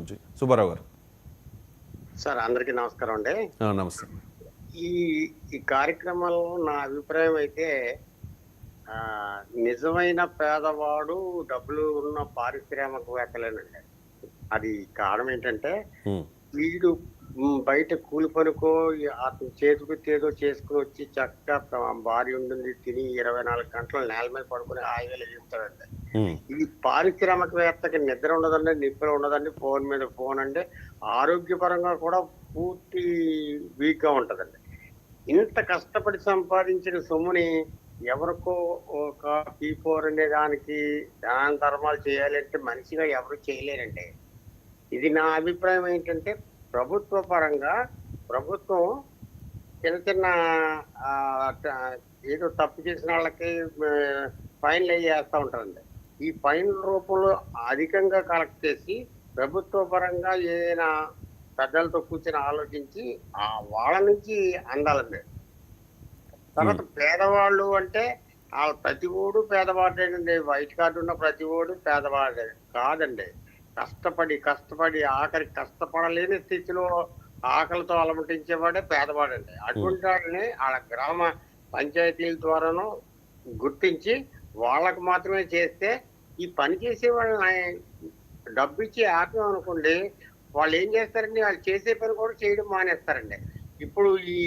నుంచి. సుబ్బారావు గారు. సార్ అందరికీ నమస్కారం అండి. నమస్తే. ఈ ఈ కార్యక్రమంలో నా అభిప్రాయం అయితే ఆ, నిజమైన పేదవాడు డబ్బులు ఉన్న పారిశ్రామికవేత్తలేనండి. అది కారణం ఏంటంటే వీడు బయట కూలి పనుకో అతని చేతికి ఏదో చేసుకుని వచ్చి చక్కగా భార్య ఉంటుంది తిని ఇరవై నాలుగు గంటలు నేల మీద పడుకుని హాయిగా ఉమ్, ఈ పారిశ్రామికవేత్తకి నిద్ర ఉండదండి నిద్ర ఉండదండి ఫోన్ మీద ఫోన్ అంటే ఆరోగ్యపరంగా కూడా పూర్తి వీక్గా ఉంటదండి. ఇంత కష్టపడి సంపాదించిన సొమ్ముని ఎవరికో ఒక పీ ఫోర్ అనే దానికి దాన ధర్మాలు చేయాలంటే మనిషిగా ఎవరు చేయలేరండి. ఇది నా అభిప్రాయం ఏంటంటే ప్రభుత్వ పరంగా ప్రభుత్వం చిన్న చిన్న ఏదో తప్పు చేసిన వాళ్ళకి ఫైన్లు వేస్తూ ఉంటారండి. ఈ ఫైన్ రూపంలో అధికంగా కలెక్ట్ చేసి ప్రభుత్వ పరంగా ఏదైనా పెద్దలతో కూర్చొని ఆలోచించి ఆ వాళ్ళ నుంచి అందాలండి. తర్వాత పేదవాళ్ళు అంటే ఆ ప్రతి ఓడు పేదవాడేనండి. వైట్ కార్డు ఉన్న ప్రతి ఓడు పేదవాడే కాదండి. కష్టపడి కష్టపడి ఆఖరి కష్టపడలేని స్థితిలో ఆకలితో అలమటించేవాడే పేదవాడండి. అటువంటి వాడిని వాళ్ళ గ్రామ పంచాయతీల ద్వారాను గుర్తించి వాళ్ళకు మాత్రమే చేస్తే ఈ పని చేసే వాళ్ళని డబ్బు ఇచ్చి ఆపం అనుకోండి వాళ్ళు ఏం చేస్తారండి? వాళ్ళు చేసే పని కూడా చేయడం మానేస్తారండి. ఇప్పుడు ఈ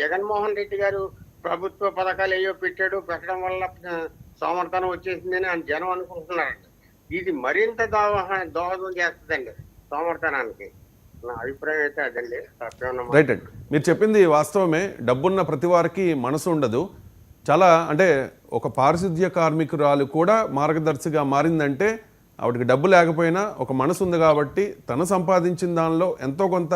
జగన్మోహన్ రెడ్డి గారు ప్రభుత్వ పథకాలు ఏయో పెట్టాడు పెట్టడం వల్ల ఆ, సోమర్థనం వచ్చేసిందని అని జనం అనుకుంటున్నారండి. ఇది మరింత దోహ దోహదం చేస్తుందండి సోమర్థనానికి నా అభిప్రాయం అయితే అదండి. రైట్ అండి మీరు చెప్పింది వాస్తవమే. డబ్బున్న ప్రతి వారికి మనసు ఉండదు. చాలా అంటే ఒక పారిశుద్ధ్య కార్మికురాలు కూడా మార్గదర్శిగా మారిందంటే ఆవిడకి డబ్బు లేకపోయినా ఒక మనసు ఉంది కాబట్టి తను సంపాదించిన దానిలో ఎంతో కొంత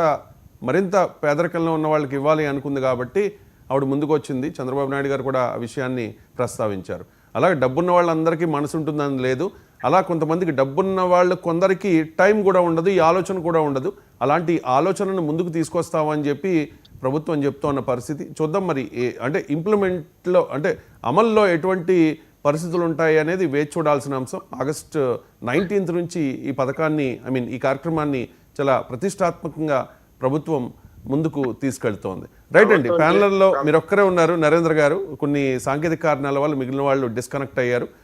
మరింత పేదరికంలో ఉన్న వాళ్ళకి ఇవ్వాలి అనుకుంది కాబట్టి ఆవిడ ముందుకు వచ్చింది చంద్రబాబు నాయుడు గారు కూడా ఆ విషయాన్ని ప్రస్తావించారు. అలాగే డబ్బున్న వాళ్ళందరికీ మనసు ఉంటుందని లేదు. అలా కొంతమందికి డబ్బున్న వాళ్ళు కొందరికి టైం కూడా ఉండదు ఈ ఆలోచన కూడా ఉండదు. అలాంటి ఆలోచనను ముందుకు తీసుకొస్తామని చెప్పి ప్రభుత్వం చెప్తోన్న పరిస్థితి. చూద్దాం మరి ఏ- అంటే ఇంప్లిమెంట్లో అంటే అమల్లో ఎటువంటి పరిస్థితులు ఉంటాయి అనేది వేచి చూడాల్సిన అంశం. ఆగస్ట్ నైన్టీన్త్ నుంచి ఈ పథకాన్ని ఐ మీన్ ఈ కార్యక్రమాన్ని చాలా ప్రతిష్టాత్మకంగా ప్రభుత్వం ముందుకు తీసుకెళ్తోంది. రైట్ అండి. ప్యానల్లో మీరు ఒక్కరే ఉన్నారు నరేంద్ర గారు. కొన్ని సాంకేతిక కారణాల వల్ల మిగిలిన వాళ్ళు డిస్కనెక్ట్ అయ్యారు.